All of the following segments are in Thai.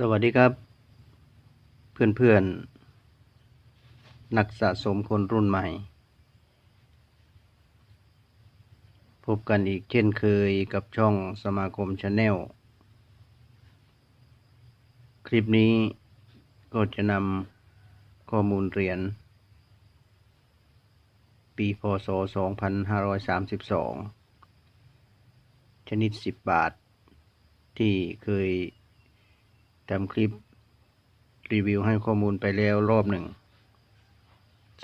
สวัสดีครับ เพื่อนๆ นักสะสมคนรุ่นใหม่ พบกันอีกเช่นเคยกับช่องสมาคมชาแนลคลิปนี้ก็จะนำข้อมูลเหรียญปีพศ 2532 ชนิด 10 บาท ที่เคย ทำคลิปรีวิวให้ข้อมูลไปแล้วรอบหนึ่ง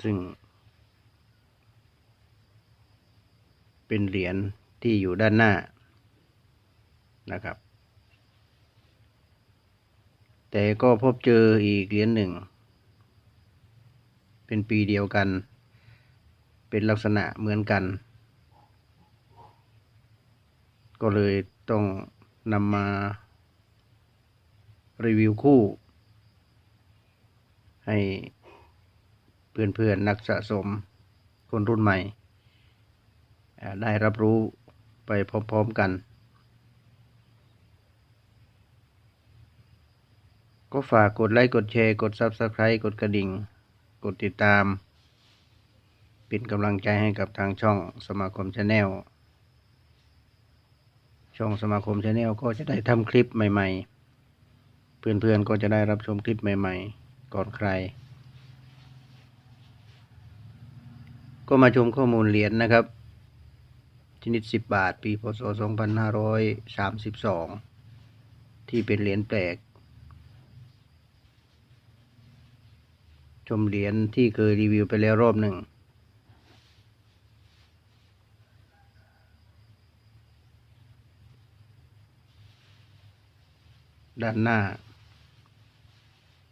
ซึ่ง เป็นเหรียญที่อยู่ด้านหน้านะครับ แต่ก็พบเจออีกเหรียญหนึ่ง เป็นปีเดียวกัน เป็นลักษณะเหมือนกัน ก็เลยต้องนำมา รีวิวคู่ ให้เพื่อนๆนนักสะสมคนรุ่นใหม่ ได้รับรู้ไปพร้อมๆกัน ก็ฝากกดไลค์ กดแชร์ กด Subscribe กดกระดิ่ง กดติดตาม เป็นกำลังใจให้กับทางช่องสมาคมชาแนลช่องสมาคมชาแนลก็จะได้ทำคลิปใหม่ ๆ เพื่อนๆก็จะได้รับชมคลิปใหม่ๆ ก่อนใคร ก็มาชมข้อมูลเหรียญนะครับ ชนิด 10 บาท ปีพศ 2532 ที่เป็นเหรียญแปลก ชมเหรียญที่เคยรีวิวไปแล้วรอบหนึ่งด้านหน้า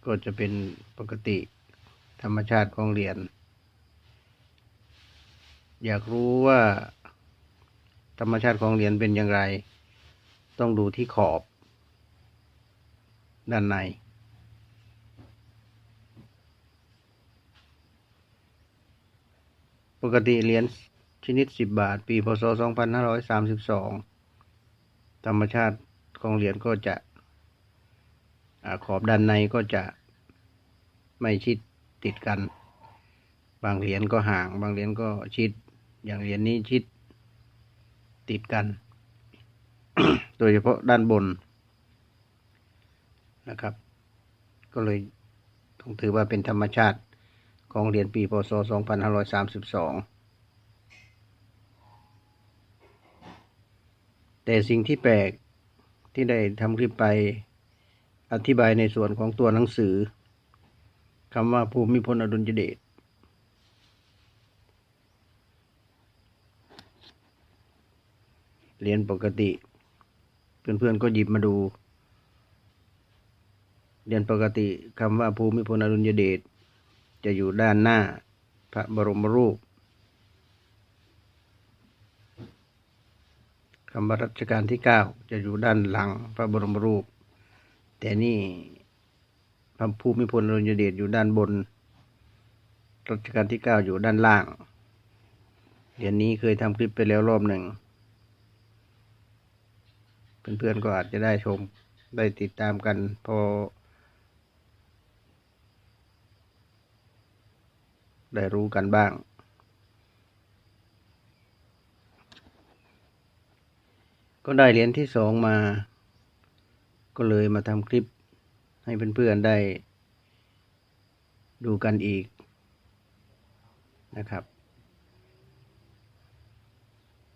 ก็จะเป็นปกติธรรมชาติของเหรียญ อยากรู้ว่าธรรมชาติของเหรียญเป็นอย่างไร ต้องดูที่ขอบ ด้านใน ปกติเหรียญชนิด 10 บาท ปีพศ 2532 ธรรมชาติของเหรียญก็จะ ขอบด้านในก็จะไม่ชิดติดกัน บางเหรียญก็ห่าง บางเหรียญก็ชิด อย่างเหรียญนี้ชิดติดกัน โดยเฉพาะด้านบนนะครับ ก็เลยต้องถือว่าเป็นธรรมชาติของเหรียญปีพศ 2532 แต่สิ่งที่แปลกที่ได้ทำคลิปไป อธิบายในส่วนของตัวหนังสือคำว่าภูมิพลอดุลยเดชเรียนปกติ เพื่อนๆก็หยิบมาดู เรียนปกติคำว่าภูมิพลอดุลยเดชจะอยู่ด้านหน้าพระบรมรูปคำว่ารัชกาลที่เก้าจะอยู่ด้านหลังพระบรมรูป แต่นี่พระภูมิพลอดุลยเดชอยู่ด้านบนรัชกาลที่เก้าอยู่ด้านล่างเหรียญนี้เคยทำคลิปไปแล้วรอบหนึ่งเพื่อนๆก็อาจจะได้ชมได้ติดตามกันพอ ได้รู้กันบ้าง ก็ได้เหรียญที่สองมา ก็เลยมาทำคลิปให้เพื่อนๆได้ ดูกันอีกนะครับ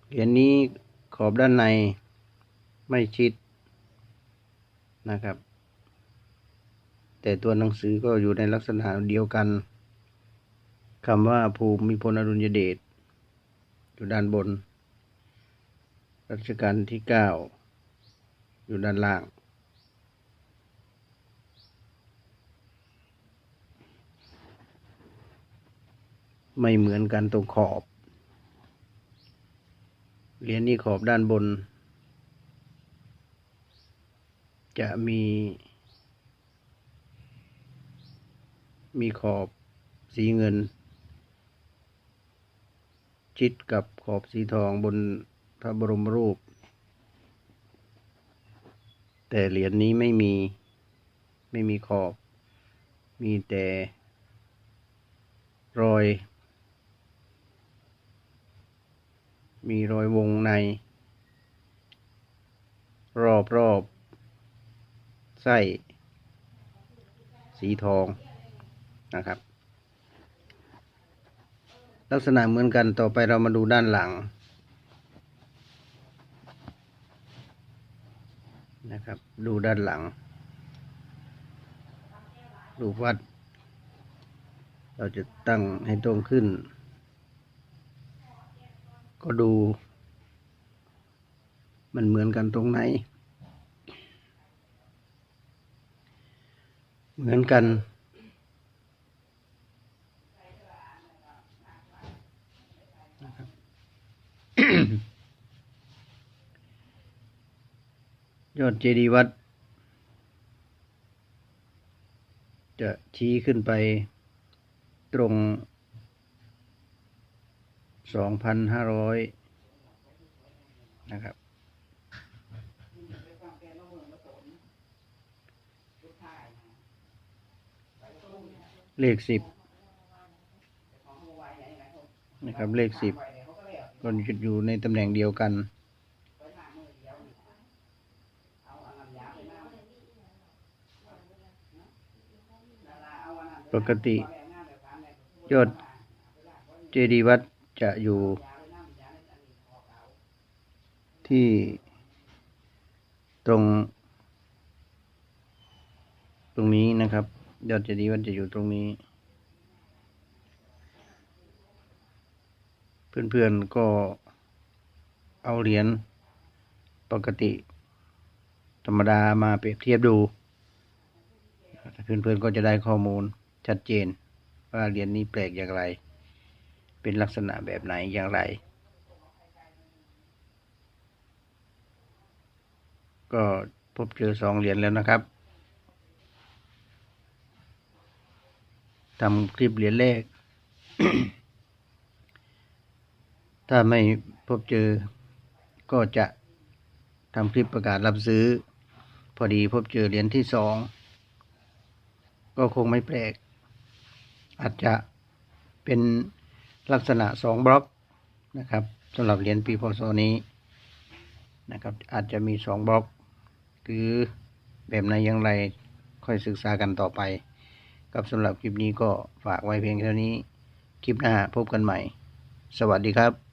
เหรียญนี้ขอบด้านในไม่ชิดนะครับ แต่ตัวหนังสือก็อยู่ในลักษณะเดียวกันคำว่าภูมิพลอดุลยเดชอยู่ด้านบน รัชกาลที่เก้าอยู่ด้านล่าง ไม่เหมือนกันตรงขอบ เหรียญนี้ขอบด้านบน จะมี มีขอบสีเงิน ชิดกับขอบสีทองบนพระบรมรูป แต่เหรียญนี้ไม่มีไม่มีขอบ มีแต่รอย มีรอยวงใน รอบรอบไส้สีทองนะครับ ลักษณะเหมือนกันต่อไปเรามาดูด้านหลังนะครับ ดูด้านหลังรูปวัด เราจะตั้งให้ตรงขึ้น ก็ดู มันเหมือนกันตรงไหน เหมือนกันนะครับยอดเจดีย์วัด จะชี้ขึ้นไปตรง สองพันห้าร้อยนะครับ เลขสิบนะครับ เลขสิบก็จะอยู่ในตำแหน่งเดียวกันปกติยอดเจดีย์วัด จะอยู่ที่ตรง ตรงนี้นะครับ ยอดเจดีย์วัดจะอยู่ตรงนี้ เพื่อนๆก็เอาเหรียญปกติ ธรรมดามาเปรียบเทียบดูเพื่อนๆก็จะได้ข้อมูลชัดเจน ว่าเหรียญนี้แปลกอย่างไร เป็นลักษณะแบบไหนอย่างไร ก็พบเจอสองเหรียญแล้วนะครับทำคลิปเหรียญแรก ถ้าไม่พบเจอก็จะทำคลิปประกาศรับซื้อ พอดีพบเจอเหรียญที่สอง ก็คงไม่แปลก อาจจะเป็น ลักษณะสองบล็อกนะครับสำหรับเหรียญปีพศนี้นะครับอาจจะมีสองบล็อกหรือแบบไหนอย่างไรค่อยศึกษากันต่อไปกับสำหรับคลิปนี้ก็ฝากไว้เพียงเท่านี้ คลิปหน้าพบกันใหม่ สวัสดีครับ